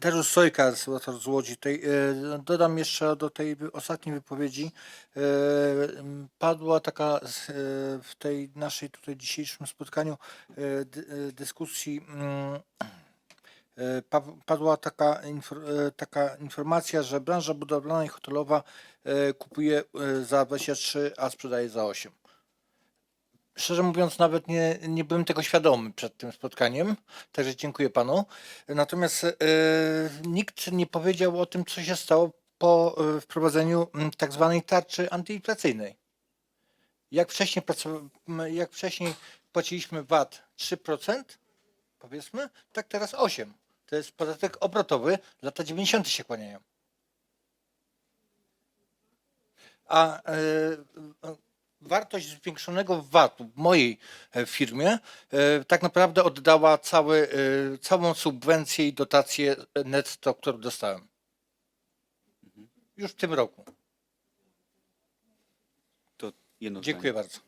Dariusz Sojka, senator z Łodzi. E, dodam jeszcze do tej ostatniej wypowiedzi. e, Padła taka e, w tej naszej tutaj dzisiejszym spotkaniu e, dy- e, dyskusji mm, e, pa- padła taka, e, taka informacja, że branża budowlana i hotelowa e, kupuje e, za 23, a sprzedaje za 8. Szczerze mówiąc, nawet nie, nie byłem tego świadomy przed tym spotkaniem, także dziękuję panu. Natomiast e, nikt nie powiedział o tym, co się stało po e, wprowadzeniu tak zwanej tarczy antyinflacyjnej. Jak wcześniej, jak wcześniej płaciliśmy VAT 3%, powiedzmy, tak teraz 8%. To jest podatek obrotowy, lata 90. się kłaniają. A e, wartość zwiększonego VAT-u w mojej e, firmie e, tak naprawdę oddała cały, e, całą subwencję i dotację netto, którą dostałem. Już w tym roku. To jedno Dziękuję zdanie. bardzo.